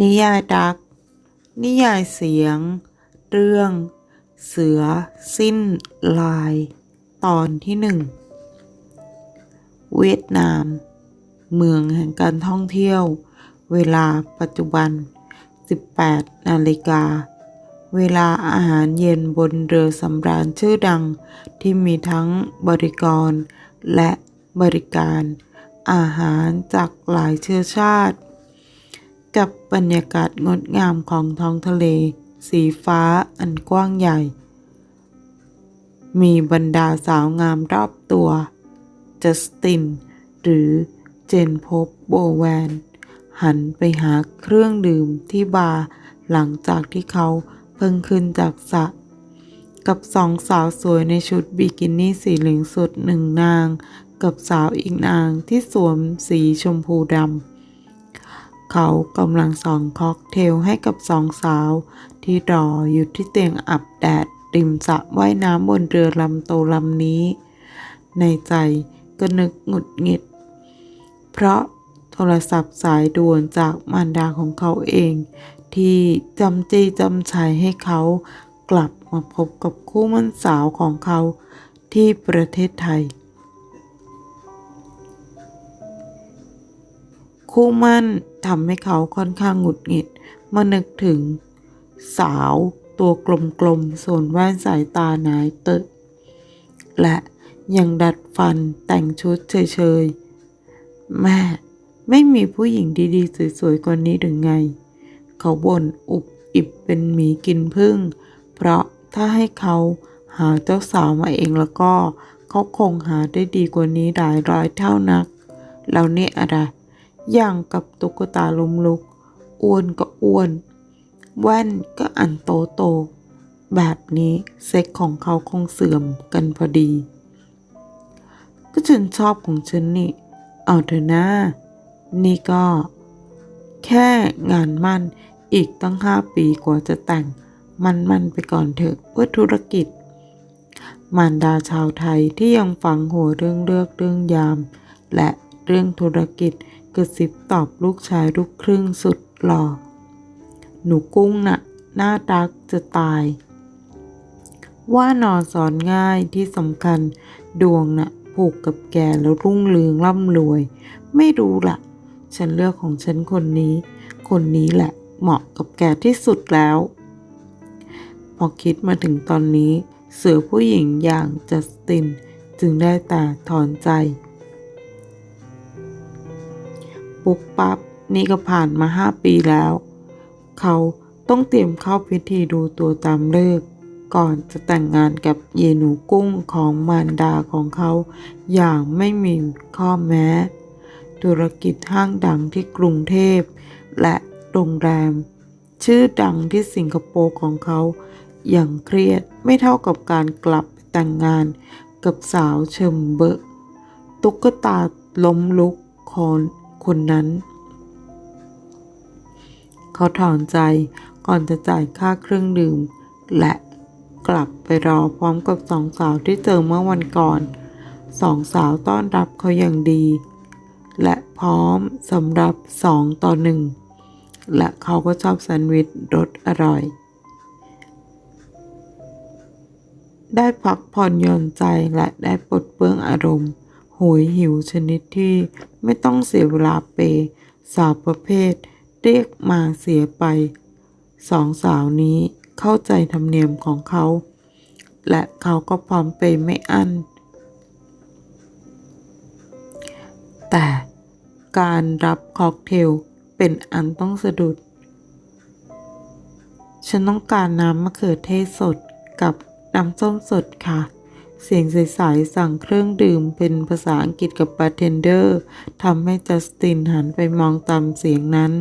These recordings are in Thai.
นิยายรัก นิยายเสียง เรื่อง เสือ สิ้น ลาย ตอนที่หนึ่ง เวียดนาม เมืองแห่งการท่องเที่ยว เวลาปัจจุบัน 18 นาฬิกา เวลาอาหารเย็นบนเรือสำราญชื่อดังที่มีทั้งบริกรและบริการ อาหารจากหลายเชื้อชาติ กับบรรยากาศงดงามของท้องทะเล สีฟ้าอันกว้างใหญ่ มีบรรดาสาวงามรอบตัว จัสติน หรือเจนพบโบแวน หันไปหาเครื่องดื่มที่บาร์หลังจากที่เขาเพิ่งขึ้นจากสระกับสองสาวสวยในชุดบิกินี่สีเหลืองสดหนึ่งนาง กับสาวอีกนางที่สวมสีชมพูดำ เขากำลังส่องค็อกเทลให้กับสองสาว ที่รออยู่ที่เตียงอับแดด ริมสระว่ายน้ำบนเรือลำโตลำนี้ ในใจก็นึกหงุดหงิด เพราะโทรศัพท์สายด่วนจากมารดาของเขาเอง ที่จำจีจำชัยให้เขากลับมาพบกับคู่มั่นสาวของเขาที่ประเทศไทย คู่มั่นทำให้เขาค่อนข้างหงุดหงิดเมื่อนึกถึง สาวตัวกลมๆส่วนแว่นสายตาหนายเตอะและยังดัดฟันแต่งชุดเฉยๆ แม่ไม่มีผู้หญิงดีๆ สวยๆกว่านี้หรือไง เขาบ่นอุบอิบเป็นหมีกินพึ่ง เพราะถ้าให้เขาหาเจ้าสาวมาเองแล้วก็ เขาคงหาได้ดีกว่านี้หลายร้อยเท่านักแล้วนี่อะไร อย่างกับตุ๊กตาล้มลุก อ้วนก็อ้วน แว่นก็อันโตโต แบบนี้เซ็กของเขาคงเสื่อมกันพอดี ก็ฉันชอบของฉันนี่ เอาเถอะนะ นี่ก็ แค่งานมั่นอีกตั้งห้าปีกว่าจะแต่ง มันมันไปก่อนเถอะเพื่อธุรกิจ มารดาชาวไทยที่ยังฟังหัวเรื่องเลือกเรื่องยาม และเรื่องธุรกิจ กระซิบตอบลูกชายลูกครึ่งสุดหล่อ หนูกุ้งน่ะน่ารักจะตาย ว่านอนสอนง่ายที่สำคัญดวงน่ะผูกกับแกแล้วรุ่งเรืองร่ำรวย ไม่รู้ละฉันเลือกของฉันคนนี้ คนนี้แหละเหมาะกับแกที่สุดแล้ว พอคิดมาถึงตอนนี้ เสือผู้หญิงอย่างจัสตินจึงได้แต่ถอนใจ ปุ๊บปั๊บนี่ก็ผ่านมาห้าปีแล้ว เขาต้องเตรียมเข้าพิธีดูตัวตามเลิก ก่อนจะแต่งงานกับเยนูกุ้งของมารดาของเขาอย่างไม่มีข้อแม้ ธุรกิจห้างดังที่กรุงเทพ และโรงแรม ชื่อดังที่สิงคโปร์ของเขา อย่างเครียดไม่เท่ากับการกลับไปแต่งงานกับสาวเชิมเบอร์ตุ๊กตาล้มลุกคน คนนั้น เขาถอนใจก่อนจะจ่ายค่าเครื่องดื่ม และกลับไปรอพร้อมกับสองสาวที่เจอเมื่อวันก่อน สองสาวต้อนรับเขาอย่างดี และพร้อมสำหรับสองต่อหนึ่ง และเขาก็ชอบแซนด์วิชรสอร่อยได้พักผ่อนหย่อนใจและได้ปลดเปลื้องอารมณ์ โหยหิวชนิดที่ไม่ต้องเสียเวลาเปยสาวประเภท เรียกมาเสียไป สองสาวนี้เข้าใจธรรมเนียมของเขา และเขาก็พร้อมเปไม่อั้น แต่การรับค็อกเทลเป็นอันต้องสะดุด ฉันต้องการน้ำมะเขือเทศสดกับน้ำส้มสดค่ะ เสียงใสๆสั่งเครื่องดื่มเป็นภาษาอังกฤษกับบาร์เทนเดอร์ทำให้จัสตินหันไปมองตามเสียงนั้น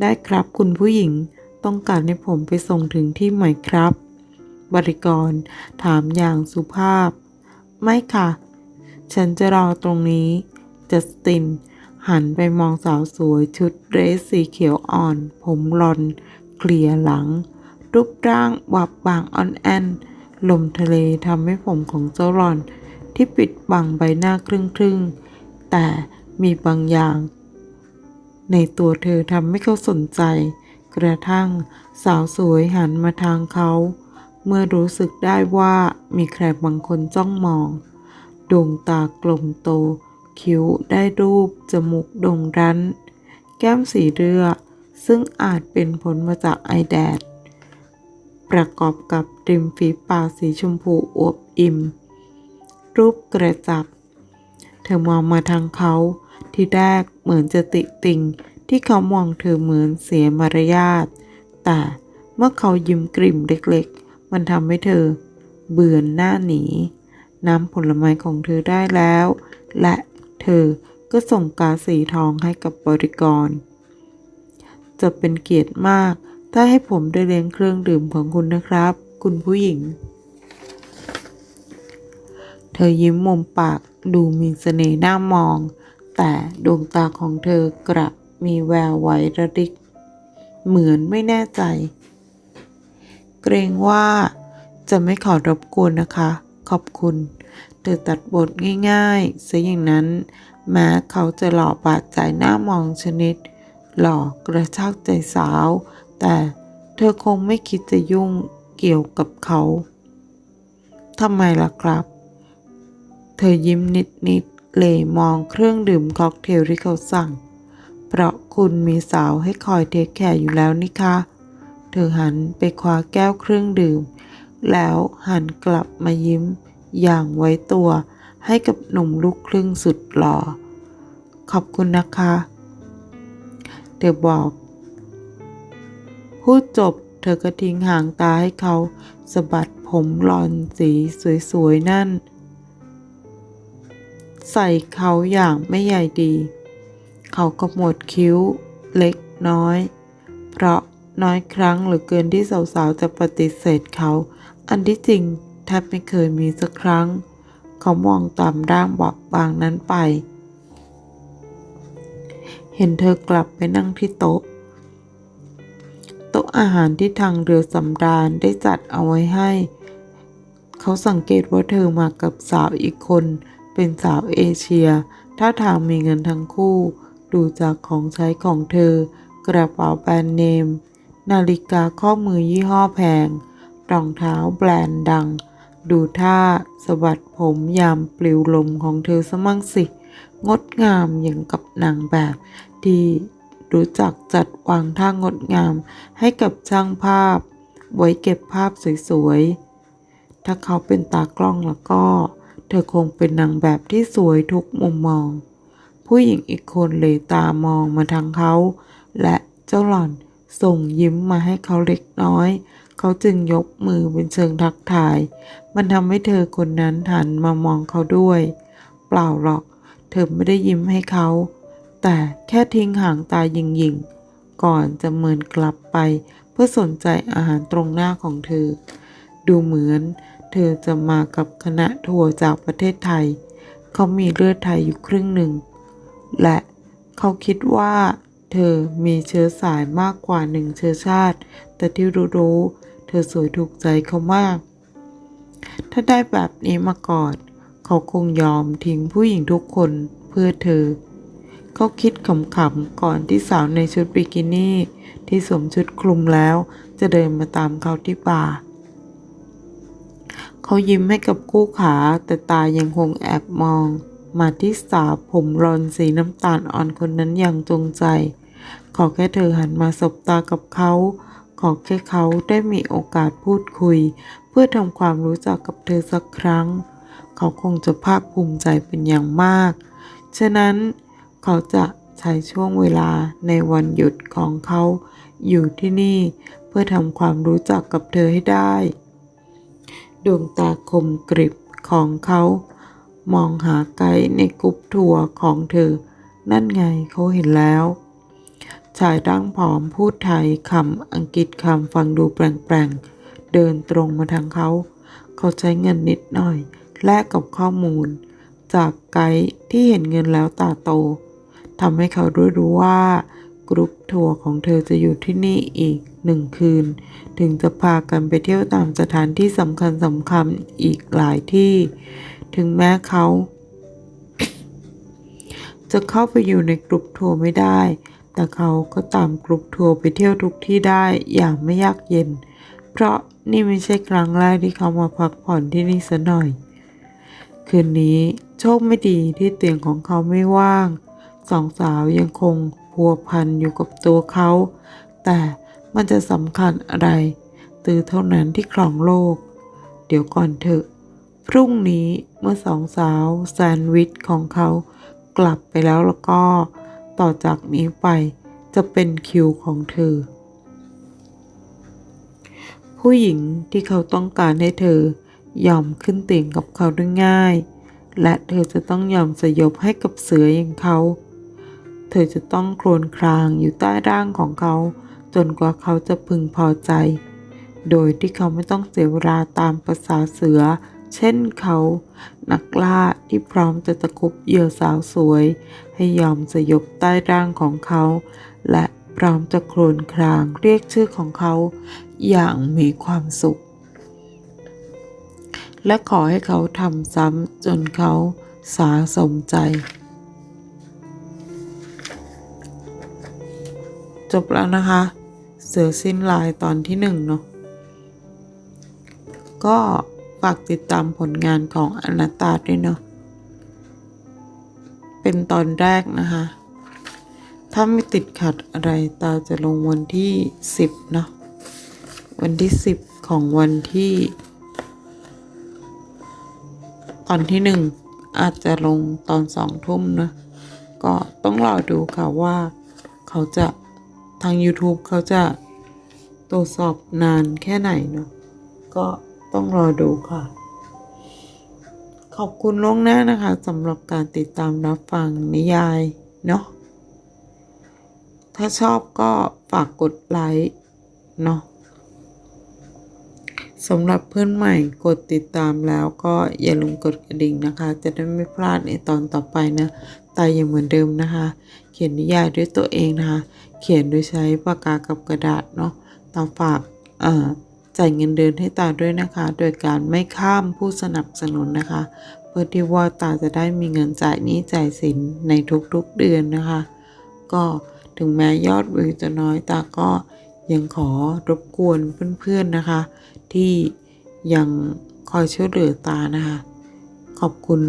ได้ครับคุณผู้หญิงต้องการให้ผมไปส่งถึงที่ไหมครับ บริกรถามอย่างสุภาพ ไม่ค่ะ ฉันจะรอตรงนี้ จัสติน หันไปมองสาวสวยชุดเดรสสีเขียวอ่อน ผมรอนเกลี่ยหลัง รูปร่างวับบางอ่อนแอน ลมทะเลทำให้ผมของเจ้ารอน ที่ปิดบังใบหน้าครึ่งๆ แต่มีบางอย่าง ในตัวเธอทำให้เขาสนใจ กระทั่งสาวสวยหันมาทางเขา เมื่อรู้สึกได้ว่ามีใครบางคนจ้องมอง ดวงตากลมโต คิ้วได้รูป จมูกโด่งรั้น แก้มสีเรือ ซึ่งอาจเป็นผลมาจากไอแดด ประกอบกับริมฝีปากสีชมพูอวบอิ่ม รูปกระจับ เธอมองมาทางเขาที่แรกเหมือนจะติติงที่เขามองเธอเหมือนเสียมารยาท แต่เมื่อเขายิ้มกริ่มเล็กๆ มันทำให้เธอ เบื่อนหน้าหนี น้ำผลไม้ของเธอได้แล้ว และเธอก็ส่งกาสีทองให้กับบริกร จะเป็นเกียรติมาก ถ้าให้ผมได้เลี้ยงเครื่องดื่มของคุณนะครับ คุณผู้หญิง เธอยิ้มมุมปากดูมีเสน่ห์น่ามอง แต่ดวงตาของเธอกลับมีแววไวระดิก เหมือนไม่แน่ใจ เกรงว่าจะไม่ขอรบกวนนะคะ ขอบคุณ เธอตัดบทง่ายๆซะอย่างนั้น แม้เขาจะหล่อบาดใจหน้ามองชนิด หล่อกระชากใจสาว แต่เธอคงไม่คิดจะยุ่งเกี่ยวกับเขาทำไมล่ะครับ เธอยิ้มนิดๆเหลมองเครื่องดื่มค็อกเทลที่เขาสั่ง เพราะคุณมีสาวให้คอยเทคแคร์อยู่แล้วนี่คะ เธอหันไปคว้าแก้วเครื่องดื่ม แล้วหันกลับมายิ้มอย่างไว้ตัวให้กับหนุ่มลูกครึ่งสุดหล่อ ขอบคุณนะคะ เธอบอก พูดจบเธอก็ทิ้งหางตาให้เขาสะบัดผมหลอนสีสวยๆนั่น ใส่เขาอย่างไม่ใหญ่ดี เขาก็หมดคิ้วเล็กน้อย เพราะน้อยครั้งหรือเกินที่สาวๆจะปฏิเสธเขา อันที่จริงแทบไม่เคยมีสักครั้ง เขามองตามร่างบอบบางนั้นไป เห็นเธอกลับไปนั่งที่โต๊ะ อาหารที่ทางเรือสำราญได้จัดเอาไว้ให้ เขาสังเกตว่าเธอมากับสาวอีกคน เป็นสาวเอเชีย ท่าทางมีเงินทั้งคู่ ดูจากของใช้ของเธอ กระเป๋าแบรนด์เนม นาฬิกาข้อมือยี่ห้อแพง รองเท้าแบรนด์ดัง ดูท่าสะบัดผมยามปลิวลมของเธอสมั่งสิ งดงามอย่างกับนางแบบที่ รู้จักจัดวางท่างดงามให้กับช่างภาพ ไว้เก็บภาพสวยๆ ถ้าเขาเป็นตากล้องแล้วก็ เธอคงเป็นนางแบบที่สวยทุกมุมมอง ผู้หญิงอีกคนเลยตามองมาทางเขา และเจ้าหล่อนส่งยิ้มมาให้เขาเล็กน้อย เขาจึงยกมือเป็นเชิงทักทาย มันทำให้เธอคนนั้นหันมามองเขาด้วย เปล่าหรอก เธอไม่ได้ยิ้มให้เขา แต่แค่ทิ้งหางตายิงยิงๆ ก่อนจะเมินกลับไป เพื่อสนใจอาหารตรงหน้าของเธอ ดูเหมือน เธอจะมากับคณะทัวร์จากประเทศไทย เขามีเลือดไทยอยู่ครึ่งหนึ่ง และเขาคิดว่า เธอมีเชื้อสายมากกว่าหนึ่งเชื้อชาติ แต่ที่รู้ๆเธอสวยถูกใจเขามาก ถ้าได้แบบนี้มาก่อน เขาคงยอมทิ้งผู้หญิงทุกคนเพื่อเธอ เขาคิดขำๆก่อนที่สาวในชุดบิกินี่ที่สวมชุดคลุมแล้ว จะเดินมาตามเขาที่บาร์เขายิ้มให้กับคู่ขาแต่ตายังคงแอบมอง มาที่สาวผมรอนสีน้ำตาลอ่อนคนนั้นอย่างจงใจ ขอแค่เธอหันมาสบตากับเขา ขอแค่เขาได้มีโอกาสพูดคุย เพื่อทำความรู้จักกับเธอสักครั้ง เขาคงจะภาคภูมิใจเป็นอย่างมาก ฉะนั้น เขาจะใช้ช่วงเวลาในวันหยุดของเขาอยู่ที่นี่เพื่อทำความรู้จักกับเธอให้ได้ ดวงตาคมกริบของเขา มองหาไกด์ในกรุ๊ปทัวร์ของเธอ นั่นไงเขาเห็นแล้ว ชายร่างผอมพูดไทยคำอังกฤษคำฟังดูแปลงๆ เดินตรงมาทางเขา เขาใช้เงินนิดหน่อย แลกกับข้อมูล จากไกด์ที่เห็นเงินแล้วตาโต ทำให้เขารู้รู้ว่ากรุ๊ปทัวร์ของเธอจะอยู่ที่นี่อีกหนึ่งคืน ถึงจะพากันไปเที่ยวตามสถานที่สำคัญสำคัญอีกหลายที่ ถึงแม้เขา จะเข้าไปอยู่ในกลุ่มทัวร์ไม่ได้ แต่เขาก็ตามกรุ๊ปทัวร์ไปเที่ยวทุกที่ได้อย่างไม่ยากเย็น เพราะนี่ไม่ใช่ครั้งแรกที่เขามาพักผ่อนที่นี่ซะหน่อย คืนนี้โชคไม่ดีที่เตียงของเขาไม่ว่าง สองสาวยังคงพัวพันอยู่กับตัวเขา แต่มันจะสำคัญอะไร ตือเท่านั้นที่ครองโลก เดี๋ยวก่อนเถอะ พรุ่งนี้เมื่อสองสาวแซนด์วิชของเขากลับไปแล้วแล้วก็ ต่อจากนี้ไปจะเป็นคิวของเธอ ผู้หญิงที่เขาต้องการให้เธอยอมขึ้นเตียงกับเขาได้ง่าย และเธอจะต้องยอมสยบให้กับเสืออย่างเขา เธอจะต้องโคลนครางอยู่ใต้ร่างของเขา จนกว่าเขาจะพึงพอใจ โดยที่เขาไม่ต้องเสียเวลาตามภาษาเสือ เช่นเขา นักล่าที่พร้อมจะตะคุบเหยื่อสาวสวย ให้ยอมสยบใต้ร่างของเขา และพร้อมจะโคลนครางเรียกชื่อของเขา อย่างมีความสุข และขอให้เขาทำซ้ำจนเขาสาสมใจ จบแล้วนะคะ เสือสิ้นลายตอนที่หนึ่งเนาะก็ฝากติดตามผลงานของอนัตตาด้วยเนาะเป็นตอนแรกนะคะ ถ้าไม่ติดขัดอะไรตาจะลงวันที่สิบเนาะวันที่สิบของวันที่ ตอนที่หนึ่งอาจจะลงตอนสองทุ่มนะ ก็ต้องรอดูค่ะว่าเขาจะ ทาง YouTube เขาจะตรวจสอบนานแค่ไหนเนาะก็ต้องรอดูค่ะ ขอบคุณล่วงหน้านะคะสำหรับการติดตามรับฟังนิยายเนาะถ้าชอบก็ฝากกดไลค์เนาะสำหรับเพื่อนใหม่กดติดตามแล้วก็อย่าลืมกดกระดิ่งนะคะ จะได้ไม่พลาดในตอนต่อไปนะ ตายยังเหมือนเดิมนะคะ เขียนนิยายด้วยตัวเองนะคะ เขียนโดยใช้ปากกากับกระดาษเนาะตามฝากจ่ายเงินเดือนให้ตาด้วยนะคะ โดยการไม่ข้ามผู้สนับสนุนนะคะ เพื่อที่ว่าตาจะได้มีเงินจ่ายนี้จ่ายสินในทุกๆเดือนนะคะ ก็ถึงแม้ยอดวิวจะน้อยตาก็ยังขอรบกวนเพื่อนๆนะคะ ที่ยังคอยช่วยเหลือตานะคะ ขอบคุณ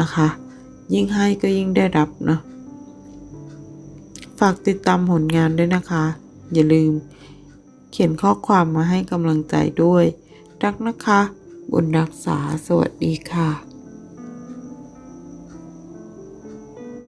นะคะ ยิ่งให้ก็ยิ่งได้รับเนาะฝากติดตามผลงานด้วยนะคะ อย่าลืม เขียนข้อความมาให้กำลังใจด้วย รักนะคะ บุญรักษาสวัสดีค่ะ